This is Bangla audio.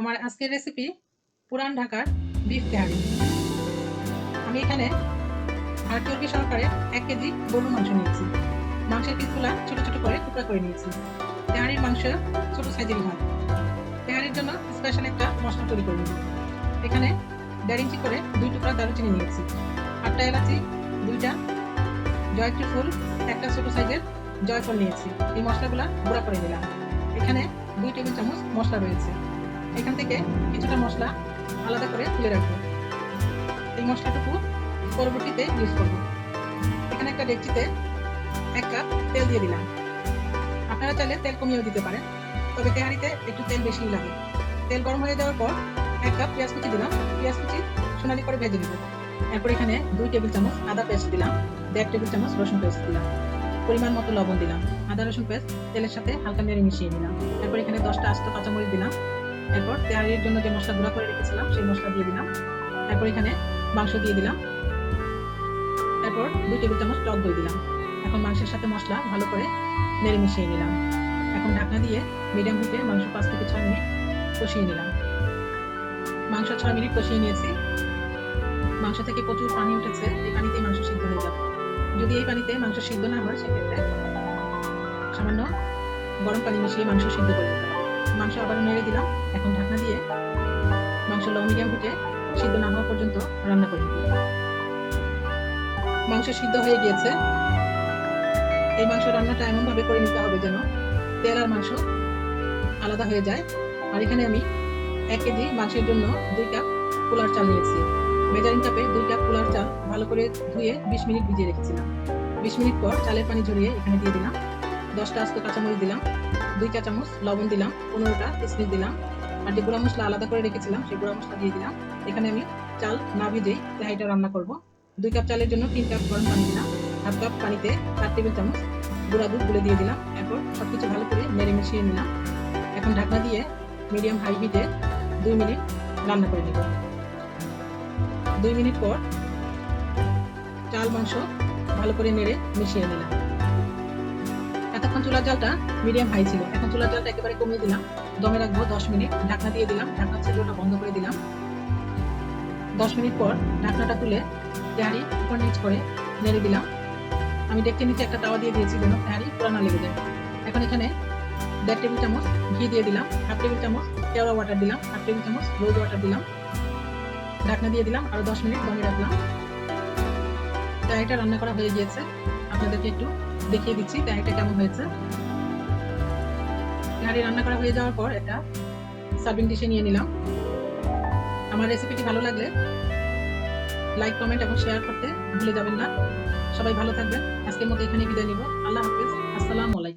আমার আজকের রেসিপি পুরান ঢাকার বিফ তেহারি আমি এখানে আট চর্বি সহকারে এক কেজি গরুর মাংস নিয়েছি। মাংসের পিসগুলা ছোট ছোট করে টুকরা করে নিয়েছি। তেহারির মাংস ছোট সাইজেরই হয়। তেহারির জন্য স্পেশাল একটা মশলা তৈরি করে এখানে দেড় ইঞ্চি করে দুই টুকরা দারুচিনি নিয়েছি। আটটা এলাচি, দুইটা জয়ত্রী ফুল, একটা ছোট সাইজের জয়ফল নিয়েছি। এই মশলাগুলা গুঁড়া করে নিলাম। এখানে দুই টেবিল চামচ মশলা রয়েছে। এখান থেকে কিছুটা মশলা আলাদা করে তুলে রাখব। এই মশলাটুকু পরবর্তীতে ইউজ করব। এখানে একটা ডেকচিতে এক কাপ তেল দিয়ে দিলাম। আপনারা চাইলে তেল কমিয়েও দিতে পারেন, তবে তেহারিতে একটু তেল বেশি লাগে। তেল গরম হয়ে যাওয়ার পর এক কাপ পেঁয়াজ কুচি দিলাম। পেঁয়াজ কুচি সোনালি করে ভেজে দিব এরপর এখানে দুই টেবিল চামচ আদা পেস্ট দিলাম দেড় টেবিল চামচ রসুন পেস্ট দিলাম। পরিমাণ মতো লবণ দিলাম। আদা রসুন পেস্ট তেলের সাথে হালকা নেড়ে মিশিয়ে নিলাম। এরপর এখানে দশটা আস্ত কাঁচামরিচ দিলাম। এরপর তেহারির জন্য যে মশলা গুঁড়া করে রেখেছিলাম, সেই মশলা দিয়ে দিলাম। এরপর এখানে মাংস দিয়ে দিলাম। এরপর দুই টেবিল চামচ টক দই দিলাম। এখন মাংসের সাথে মশলা ভালো করে নেড়ে মিশিয়ে নিলাম। এখন ঢাকনা দিয়ে মিডিয়াম হিটে মাংস পাঁচ থেকে ছয় মিনিট কষিয়ে নিলাম। মাংস ছয় মিনিট কষিয়ে নিয়েছি। মাংস থেকে প্রচুর পানি উঠেছে, এই পানিতেই মাংস সিদ্ধ হয়ে যাবে। যদি এই পানিতে মাংস সিদ্ধ না হয়, সেক্ষেত্রে সামান্য গরম পানি মিশিয়ে মাংস সিদ্ধ করে দিতে হবে। মাংস আবার নেড়ে দিলাম। এখন ঢাকনা দিয়ে মাংস লো মিডিয়াম হিটে সিদ্ধ না হওয়া পর্যন্ত রান্না করে মাংস সিদ্ধ হয়ে গিয়েছে। এই মাংস রান্নাটা এমন ভাবে করে নিতে হবে যেন তেল আর মাংস আলাদা হয়ে যায়। আর এখানে আমি এক কেজি মাংসের জন্য দুই কাপ পোলার চাল নিয়েছি। মেজারিং কাপে দুই কাপ পোলার চাল ভালো করে ধুয়ে বিশ মিনিট ভিজিয়ে রেখেছিলাম। বিশ মিনিট পর চালের পানি ঝরিয়ে এখানে দিয়ে দিলাম। দশটা আস্ত কাঁচামরিচ দিলাম। দুই চা চামচ লবণ দিলাম, পনেরোটা কিসমিস দিলাম, আর যে গুঁড়া মশলা আলাদা করে রেখেছিলাম, সেই গুঁড়া মশলা দিয়ে দিলাম। এখানে আমি চাল না ভিজেই তেহাইটা রান্না করব। দুই কাপ চালের জন্য তিন কাপ গরম পানি দিলাম, হাফ কাপ পানিতে চার টেবিল চামচ গুঁড়া দুধ গুলে দিয়ে দিলাম। এরপর সবকিছু ভালো করে নেড়ে মিশিয়ে নিলাম। এখন ঢাকনা দিয়ে মিডিয়াম হাই হিটে দুই মিনিট রান্না করে নিব। দুই মিনিট পর চাল মাংস ভালো করে নেড়ে মিশিয়ে নিলাম। এতক্ষণ চুলার জলটা মিডিয়াম হাই ছিল। এখন চুলার জলটা একেবারে কমিয়ে দিলাম। দমে রাখব দশ মিনিট। ঢাকনা দিয়ে দিলাম। ঢাকনা ছিদ্রটা বন্ধ করে দিলাম। দশ মিনিট পর ঢাকনাটা তুলে তেহারি উপর নিচ করে নেড়ে দিলাম। আমি ডেকচি নিচে একটা তাওয়া দিয়ে দিয়েছি যেন তেহারি পুরানা লেগে যায়। এখন এখানে দেড় টেবিল চামচ ঘি দিয়ে দিলাম। হাফ টেবিল চামচ কেওড়া ওয়াটার দিলাম। হাফ টেবিল চামচ রোজ ওয়াটার দিলাম। ঢাকনা দিয়ে দিলাম। আরও দশ মিনিট দমে রাখলাম। তেহারিটা রান্না করা হয়ে গিয়েছে। আপনাদেরকে একটু দেখিয়ে দিচ্ছি কারিটা কেমন হয়েছে। কারি রান্না করা হয়ে যাওয়ার পর এটা সার্ভিং ডিশে নিয়ে নিলাম। আমার রেসিপিটি ভালো লাগলে লাইক কমেন্ট এবং শেয়ার করতে ভুলে যাবেন না। সবাই ভালো থাকবেন। আজকের মতো এখানে বিদায় নিব। আল্লাহ হাফিজ। আসসালামু আলাইকুম।